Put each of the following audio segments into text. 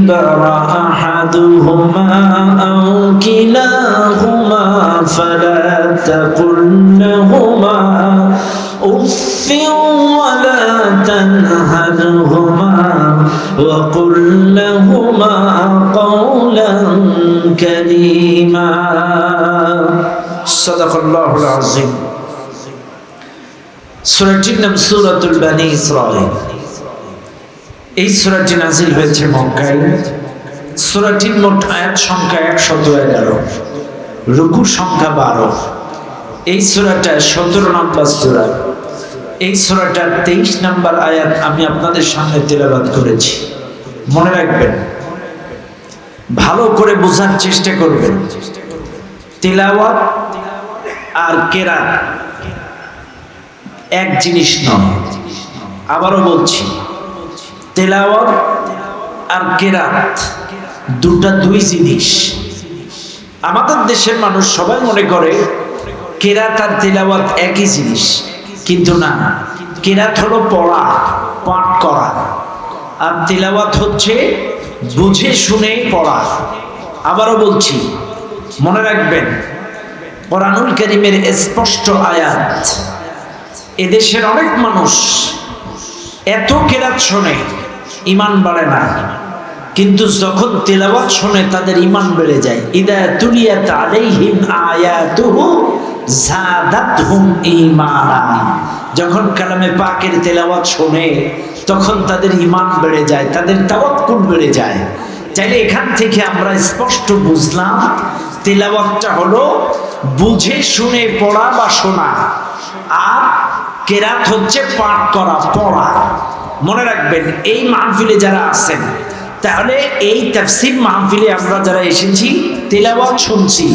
الكبر أحدهما أو كلاهما فلا تقل لهما أف ولا تنهرهما وقل لهما قولا كريما صدق الله العظيم সুরাটির নাম সুরাতুল বানি ইসরাইল এই সুরাটি নাজিল হয়েছে মক্কায়। সুরাটির মোট আয়াত সংখ্যা একশত এগারো। রুকু সংখ্যা বারো। এই সুরাটা সতেরো নম্বর সুরা। এই সুরাটার তেইশ নম্বর আয়াত আমি আপনাদের সামনে তেলাবাদ করেছি। মনে রাখবেন, ভালো করে বোঝার চেষ্টা করবেন। তেলাওয়াত আর কেরাত এক জিনিস নয়। আবারও বলছি তেলাওয়াত আর কেরাত, দুটা দুই জিনিস। আমাদের দেশের মানুষ সবাই মনে করে কেরাত আর তেলাওয়াত একই জিনিস, কিন্তু না। কেরাত হলো পড়া, পাঠ করা। আর তেলাওয়াত হচ্ছে বুঝে শুনে পড়া। আবারও বলছি, মনে রাখবেন, কোরআনুল করিমের স্পষ্ট আয়াত, এদেশের অনেক মানুষ এত কেরাত শোনে। ইমান বাড়ে না। কিন্তু যখন তেলাওয়াত শোনে, তাদের ইমান বেড়ে যায়। ইদা তুলিয়াত আলাইহিম আয়াতুহু জাদাতহুম ঈমানা। যখন কালামে পাকের তেলাওয়াত শোনে, তখন তাদের ইমান বেড়ে যায়, তাদের তাওয়াক্কুল বেড়ে যায়। চাইলে এখান থেকে আমরা স্পষ্ট বুঝলাম, তেলাওয়াতটা হলো বুঝে শুনে পড়া বা শোনা। আর কেরাত হচ্ছে পাঠ করা, পড়া। মনে রাখবেন, এই মাহফিলে যারা আছেন, তাহলে এই তাফসির মাহফিলে আমরা যারা এসেছি, তেলাওয়াত শুনছি,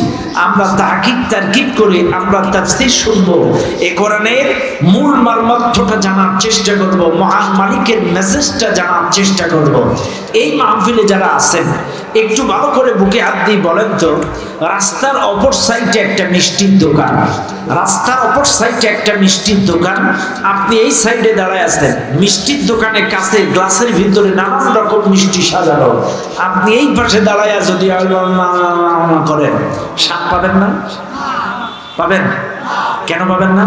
আমরা তাকিদ তারকিব করে আমরা তাফসির শুনব। এ কোরআনের মূল মর্মার্থটা জানার চেষ্টা করব, মহান মালিকের মেসেজটা জানার চেষ্টা করব। এই মাহফিলে যারা আছেন একটু ভালো করে বুকে হাত দিয়ে বলেন তো, রাস্তার অপর সাইডে একটা মিষ্টির দোকান। রাস্তার অপর সাইডে একটা মিষ্টির দোকান। আপনি এই সাইডে দাঁড়ায় আছেন। মিষ্টির দোকানে কাছে গ্লাসের ভিতরে নানান রকম মিষ্টি সাজানো। আপনি এই পাশে দাঁড়ায় যদি করেন, স্বাদ পাবেন না? পাবেন? কেন পাবেন না?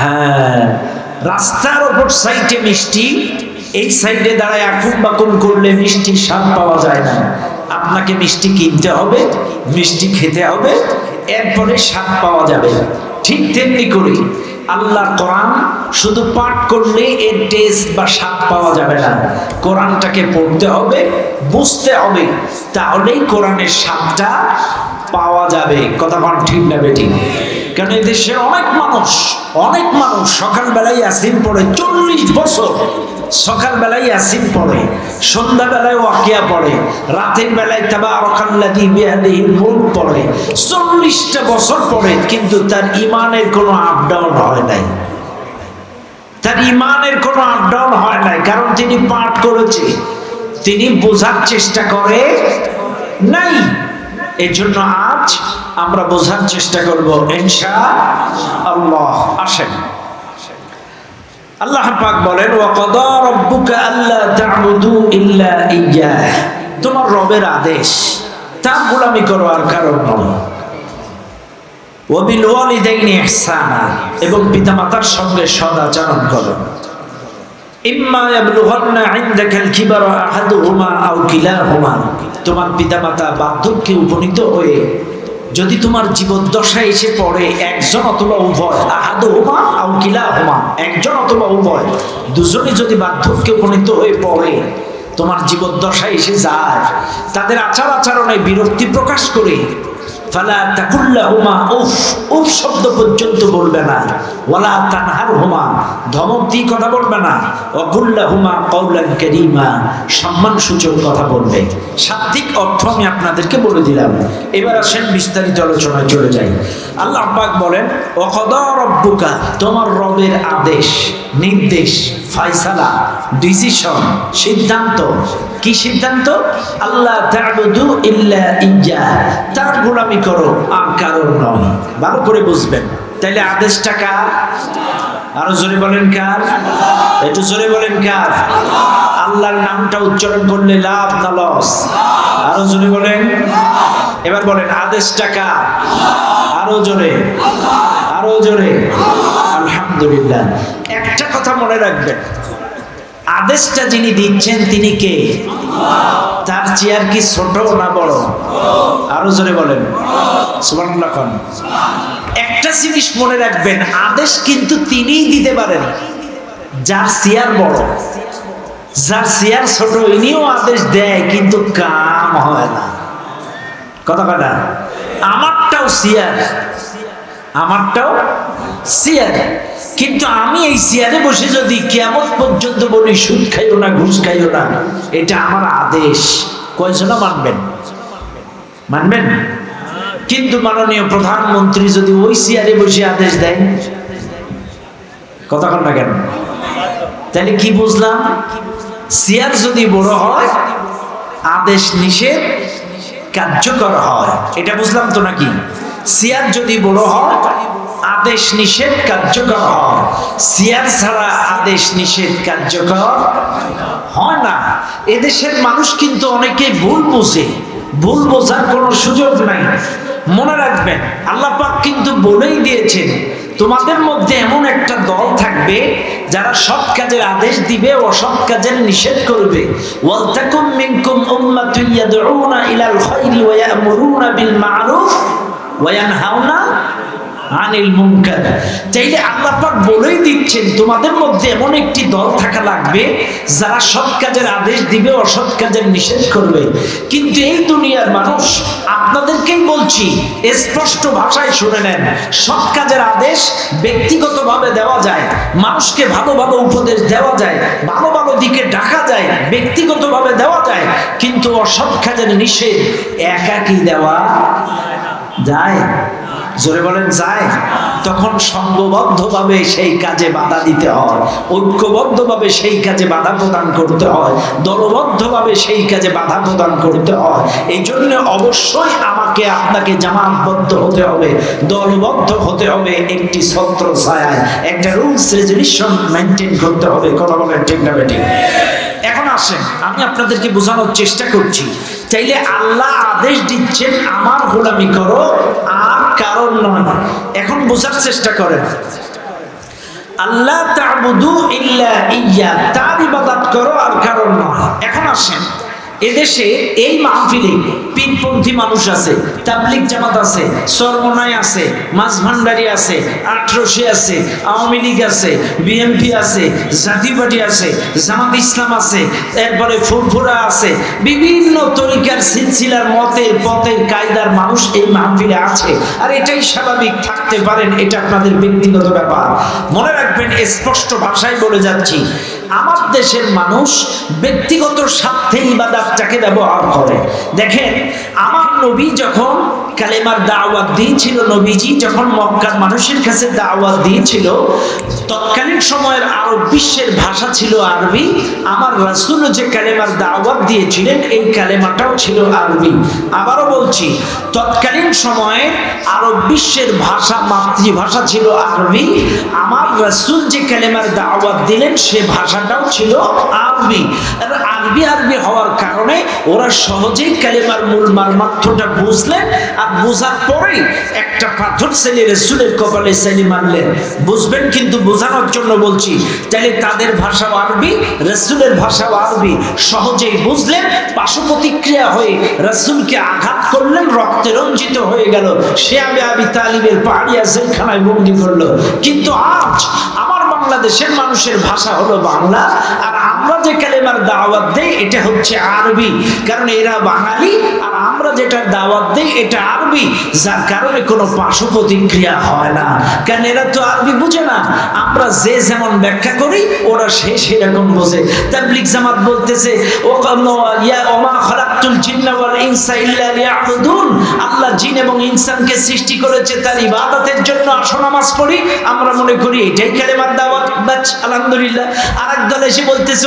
হ্যাঁ রাস্তার ওপর সাইডে মিষ্টি এই সাইডে দাঁড়ায় আকুম বাকুম করলে মিষ্টি স্বাদ পাওয়া যায় না। আপনাকে মিষ্টি কিনতে হবে, মিষ্টি খেতে হবে, এরপরে স্বাদ পাওয়া যাবে। ঠিক তেমনি করে আল্লাহর কোরআন শুধু পাঠ করলে এর টেস্ট বা স্বাদ পাওয়া যাবে না। কোরআনটাকে পড়তে হবে, বুঝতে হবে, তাহলেই কোরআনের স্বাদটা পাওয়া যাবে। কথা কোন ঠিক না বেঠিক? কারণ এদেশে অনেক মানুষ অনেক মানুষ সকালবেলায় আসিন পড়ে, চল্লিশ বছর সকালবেলায় আসিন পড়ে, সন্ধ্যাবেলায় ওয়াকিয়া পড়ে, রাতের বেলায় তাবা আরকাল্লাদি বিহাদিহীন মুখ পড়ে, চল্লিশটা বছর পড়ে, কিন্তু তার ইমানের কোনো আপ ডাউন হয় নাই। তার ইমানের কোনো আপ ডাউন হয় নাই, কারণ তিনি পাঠ করেছে, তিনি বোঝার চেষ্টা করে নাই। এই জন্য আজ আমরা বোঝার চেষ্টা করব ইনশা আল্লাহ আসেন। আল্লাহ পাক বলেন, ওয়াকাদা রাব্বুকা আল্লা তা'বুদু ইল্লা ইয়্যাহ তোমার রবের আদেশ, তার গোলামি করো আর কারণ নয়। ওয়াবিল ওয়ালিদাইনি ইহসানা। এবং পিতামাতার সঙ্গে সদাচরণ করো। ইম্মা ইয়াবলুগান্না ইনদাকাল কিবারা আহাদুহুমা আও কিলাহুমা। তোমার পিতামাতা বার্ধক্যে উপনীত হয়ে যদি তোমার জীবদ্দশা এসে পড়ে, একজন অথবা উভয় আহাদ হুমা আউ কিলা হুমা একজন অথবা উভয়, দুজনে যদি বার্ধক্যে উপনীত হয়ে পড়ে, তোমার জীবদ্দশায় এসে যায়, তাদের আচার আচরণে বিরক্তি প্রকাশ করে তাকুল্লাহুমা, উফ উফ শব্দ পর্যন্ত বলবে না। ওয়ালা তানহারহুমা, ধমক কথা বলবে না। সম্মানসূচক কথা বলবে। অর্থ আমি আপনাদেরকে বলে দিলাম। এবার আসেন বিস্তারিত আলোচনায় চলে যাই। আল্লাহ পাক বলেন, ওয়াকদা রব্বুকা তোমার রবের আদেশ, নির্দেশ, ফায়সালা, ডিসিশন, সিদ্ধান্ত। কি সিদ্ধান্ত? আল্লাহ তা'বুদু ইল্লা ইয়্যা তার গোলামি করো, আর কারণ নয়। ভালো করে বুঝবেন। তাইলে আদেশটা কার? আরও জোরে বলেন কার? একটু জোরে বলেন কার? আল্লাহর নামটা উচ্চারণ করলে লাভ না লস। আরও জোরে বলেন। এবার বলেন, আদেশটা কার? আরও জোরে। আরও জোরে। আলহামদুলিল্লাহ। একটা কথা মনে রাখবেন। আদেশটা যিনি দিচ্ছেন, তিনি কে? তার চেয়ার কি ছোট না বড়? আরও জোরে বলেন। খান একটা জিনিস মনে রাখবেন, আদেশ কিন্তু তিনিই দিতে পারেন। যার চেয়ার বড়, যার চেয়ার ছোট, ইনিও আদেশ দেয়, কিন্তু কাম হয় না। কথা কথা আমারটাও চেয়ার আমারটাও চেয়ার কিন্তু আমি এই চেয়ারে বসে যদি কেমন পর্যন্ত বলি, সুদ খাইও না, ঘুষ খাইও না, এটা আমার আদেশ। কয়জনা মানবেন? মানবেন? কিন্তু মাননীয় প্রধানমন্ত্রী যদি ওই চেয়ারে বসে আদেশ দেয়, কথা না কেন? তাহলে কি বুঝলাম? চেয়ার যদি বড় হয়, আদেশ নিষেধ কার্যকর হয়। এটা বুঝলাম তো নাকি? সিয়ার যদি বড় হয়, আদেশ নিষেধ কার্যকর হয়। সিয়ার ছাড়া আদেশ নিষেধ কার্যকর হয় না। এদেশের মানুষ কিন্তু অনেকে ভুল বোঝে। ভুল বোঝার কোনো সুযোগ নাই। মনে রাখবেন, আল্লাহ পাক কিন্তু বলেই দিয়েছেন, তোমাদের মধ্যে এমন একটা দল থাকবে যারা সব কাজের আদেশ দিবে ও অসৎ কাজের নিষেধ করবে। ওয়ালতাকুম ইলাল ওয়া বিল আনিল মুনকার। চাইলে আল্লাহ পাক বলেই দিচ্ছেন, তোমাদের মধ্যে এমন একটি দল থাকা লাগবে যারা সৎ কাজের আদেশ দিবে, অসৎ কাজের নিষেধ করবে। কিন্তু এই দুনিয়ার মানুষ, আপনাদেরকেই বলছি, স্পষ্ট ভাষায় শুনে নেন, সৎ কাজের আদেশ ব্যক্তিগতভাবে দেওয়া যায়, মানুষকে ভালো ভালো উপদেশ দেওয়া যায়, ভালো ভালো দিকে ডাকা যায়, ব্যক্তিগতভাবে দেওয়া যায়, কিন্তু অসৎ কাজের নিষেধ একাকি দেওয়া যায় জোরে বলেন, যায়। তখন সংঘবদ্ধভাবে সেই কাজে বাধা দিতে হয়। ঐক্যবদ্ধভাবে সেই কাজে বাধা প্রদান করতে হয়। দলবদ্ধভাবে সেই কাজে বাধা প্রদান করতে হয়। এই জন্য অবশ্যই আমাকে, আপনাকে জামাতবদ্ধ হতে হবে, দলবদ্ধ হতে হবে একটি ছত্র ছায়ায়। একটা রুলস, রেজুলেশন মেনটেন করতে হবে। কথা বলেন ঠিক না বেঠিক? এখন আসেন, আমি আপনাদেরকে বোঝানোর চেষ্টা করছি। চাইলে আল্লাহ আদেশ দিচ্ছেন, আমার গোলামি করো, আর কারণ নয়। এখন বোঝার চেষ্টা করেন। আল্লাহ তাবুদু ইল্লা ইয়া। তার ইবাদত করো আর কারণ নয়। এখন আসেন। এদেশে এই মাহফিলে পীরপন্থী মানুষ আছে তাবলিক জামাত আছে সরমনাই আছে মাছ ভান্ডারি আছে, আটরশি আছে, আওয়ামী লীগ আছে, বিএনপি আছে, জাতীয় পার্টি আছে, জামাত ইসলাম আছে এরপরে ফুরফুরা আছে, বিভিন্ন তরিকার সিলসিলার মতের পথের কায়দার মানুষ এই মাহফিলে আছে। আর এটাই স্বাভাবিক, থাকতে পারেন, এটা আপনাদের ব্যক্তিগত ব্যাপার। মনে রাখবেন স্পষ্ট ভাষায় বলে যাচ্ছি, আমার দেশের মানুষ ব্যক্তিগত স্বার্থে ইবাদাতটাকে ব্যবহার করে। দেখেন আমার নবী যখন কালেমার দাওয়াত দিয়েছিল নবীজি, যখন মক্কার মানুষের কাছে দাওয়াত দিয়েছিল, তৎকালীন সময়ের আরব বিশ্বের ভাষা ছিল আরবি, আমার রাসূল যে কালেমার দাওয়াত দিয়েছিলেন, এই কালেমাটাও ছিল আরবি। আবারও বলছি, তৎকালীন সময়ে আরব বিশ্বের ভাষা, মাতৃভাষা ছিল আরবি, আমার রাসূল যে কালেমার দাওয়াত দিলেন, সে ভাষাটাও ছিল আরবি। আর আরবি আরবি হওয়ার কারণে ওরা সহজেই কালেমার মূল মারমাত্রটা বুঝলেন, আর বোঝার পরেই একটা পাথর ছেলে রসুলের কপালে ছেলে মারলেন। বুঝবেন কিন্তু বোঝানোর জন্য বলছি তাহলে তাদের ভাষাও আরবি, রসুলের ভাষাও আরবি। সহজেই বুঝলেন পার্শ্ব প্রতিক্রিয়া হয়ে রসুলকে আঘাত করলেন, রক্তে রঞ্জিত হয়ে গেল। সে আমি আবি তালিবের পাহাড়িয়া জেলখানায় বন্দি করল। কিন্তু আজ আমার বাংলাদেশের মানুষের ভাষা হলো বাংলা, আর আমরা যে কালেমার দাওয়াত দেই, এটা হচ্ছে আরবি। কারণ এরা বাঙালি, আর আমরা যেটা দাওয়াত দেই, এটা আরবি। যার কারণে কোনো পার্শ্ব প্রতিক্রিয়া হয় না। কারণ এরা তো আরবি বুঝে না। আমরা যে যেমন ব্যাখ্যা করি, ওরা সে সেরকম বোঝে। তাবলিগ জামাত বলতেছে, ও ইয়া ওমা খালাকতুল জিন্না ইনসা ইল্লা লিয়াবুদুন। আল্লাহ জিন এবং ইনসানকে সৃষ্টি করেছে তার ইবাদতের জন্য আসো নামাজ পড়ি। আমরা মনে করি এটাই কালেমার দাওয়াত। বাচ, আলহামদুলিল্লাহ। আরেক দল এসে বলতেছে